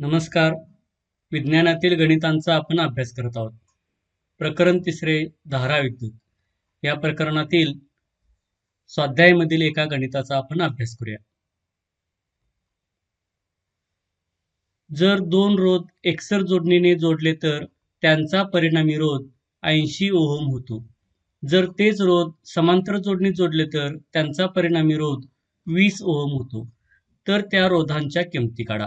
नमस्कार. विज्ञानातील गणितांचा आपण अभ्यास करत आहोत. प्रकरण तिसरे धारा विद्युत. या प्रकरणातील स्वाध्यायमधील एका गणिताचा आपण अभ्यास करूया. जर दोन रोध एकसर जोडणीने जोडले तर त्यांचा परिणामी रोध ऐंशी ओहम होतो. जर तेच रोध समांतर जोडणीत जोडले तर त्यांचा परिणामी रोध वीस ओहम होतो. तर त्या रोधांच्या किमती काढा.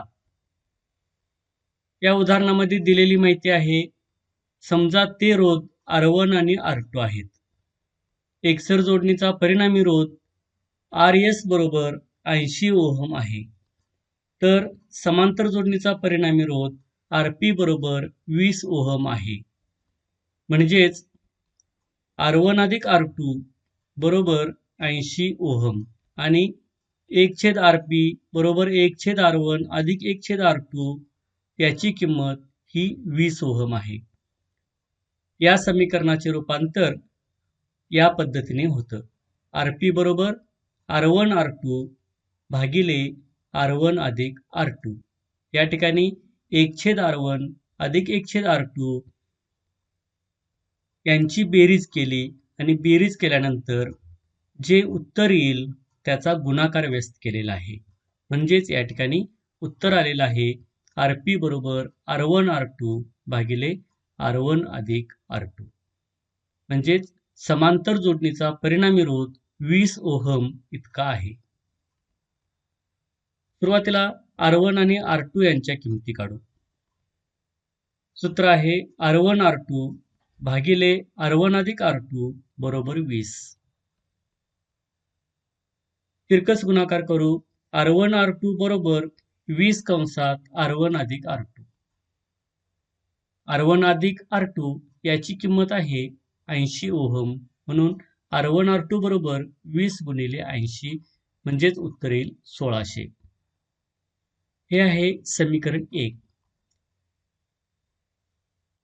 या उदाहरणामध्ये दिलेली माहिती आहे समजा ते रोध आर वन आणि आर टू आहेत. एकसर जोडणीचा परिणामी रोध आर एस बरोबर ऐंशी ओहम आहे. तर समांतर जोडणीचा परिणामी रोध आर पी बरोबर वीस ओहम आहे. म्हणजेच आर वन अधिक आर टू बरोबर ऐंशी ओहम आणि एक छेद आर पी बरोबर एक छेद आर वन अधिक एक छेद आर टू याची किंमत ही वीस ओहम आहे. या समीकरणाचे रूपांतर या पद्धतीने होतं. आर पी बरोबर आर वन आर टू भागिले आर वन अधिक आर टू. या ठिकाणी एक छेद आर वन अधिक एक छेद आर टू यांची बेरीज केली आणि बेरीज केल्यानंतर जे उत्तर येईल त्याचा गुणाकार व्यस्त केलेला आहे. म्हणजेच या ठिकाणी उत्तर आलेलं आहे आर पी बरोबर आर वन आर टू भागिले आर वन अधिक आर टू. म्हणजेच समांतर जोडणीचा परिणामी रोध वीस ओहम इतका आहे. सुरुवातीला आर वन आणि आर टू यांच्या किमती काढू. सूत्र आहे आर वन आर टू भागिले आर वन अधिक आर टू बरोबर वीस. तिरकस गुणाकार करू आर वन आर टू बरोबर वीस कंसात आर वन अधिक आर टू. आर वन अधिक आर टू याची किंमत आहे ऐंशी ओहम. म्हणून आर वन आर टू बरोबर वीस गुणिले ऐंशी म्हणजेच उत्तर येईल सोळाशे. हे आहे समीकरण एक.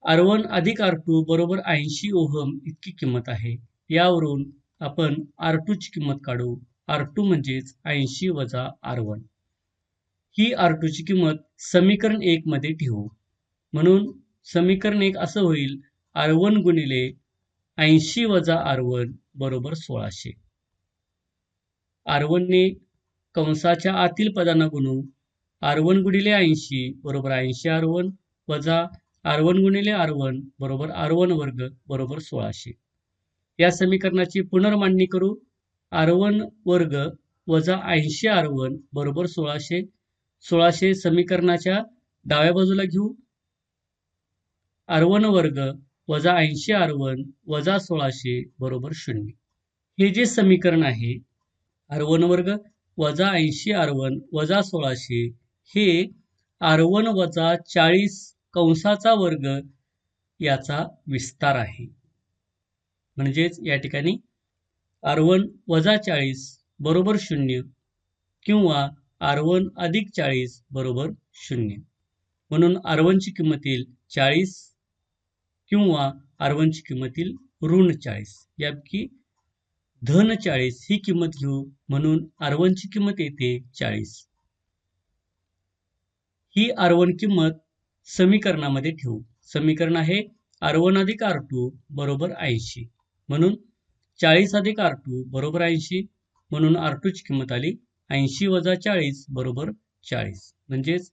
आर वन अधिक आर टू बरोबर ऐंशी ओहम इतकी किंमत आहे. यावरून आपण आर टूची किंमत काढू. आर टू म्हणजेच ऐंशी वजा आर वन ही आर टूची किंमत समीकरण एक मध्ये ठेवू म्हणून समीकरण एक असं होईल आर वन गुणिले ऐंशी वजा आर वन बरोबर सोळाशे आर वनने कंसाच्या आतील पदांना गुणू आर वन गुणिले ऐंशी बरोबर ऐंशी आर वन वजा आर वन गुणिले आर वन बरोबर आर वन वर्ग बरोबर सोळाशे या समीकरणाची पुनर्मांडणी करू आर वन वर्ग वजा ऐंशी आर वन बरोबर सोळाशे सोळाशे समीकरणाच्या डाव्या बाजूला घेऊ. आरवन वर्ग वजा ऐंशी आरवन वजा सोळाशे बरोबर शून्य. हे जे समीकरण आहे आरवन वर्ग वजा ऐंशी आरवन वजा सोळाशे हे आरवन वजा चाळीस कंसाचा वर्ग याचा विस्तार आहे. म्हणजेच या ठिकाणी आरवन वजा चाळीस बरोबर शून्य किंवा आर वन अधिक चाळीस बरोबर शून्य. म्हणून आर वनची किंमत येईल चाळीस किंवा आर वनची किंमत येईल ऋण चाळीस. यापैकी धन चाळीस ही किंमत घेऊ म्हणून आर वनची किंमत येते चाळीस. ही आर वन किंमत समीकरणामध्ये ठेवू. समीकरण आहे आर वन अधिक आर टू बरोबर ऐंशी. म्हणून चाळीस अधिक आर टू बरोबर ऐंशी. म्हणून आर टूची किंमत आली ऐंशी वजा चाळीस बरोबर चाळीस. म्हणजेच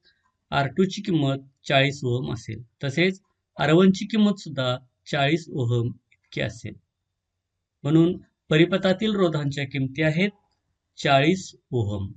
आर टूची किंमत चाळीस ओहम असेल. तसेच आर वनची किंमत सुद्धा चाळीस ओहम इतकी असेल. म्हणून परिपथातील रोधांच्या किमती आहेत चाळीस ओहम.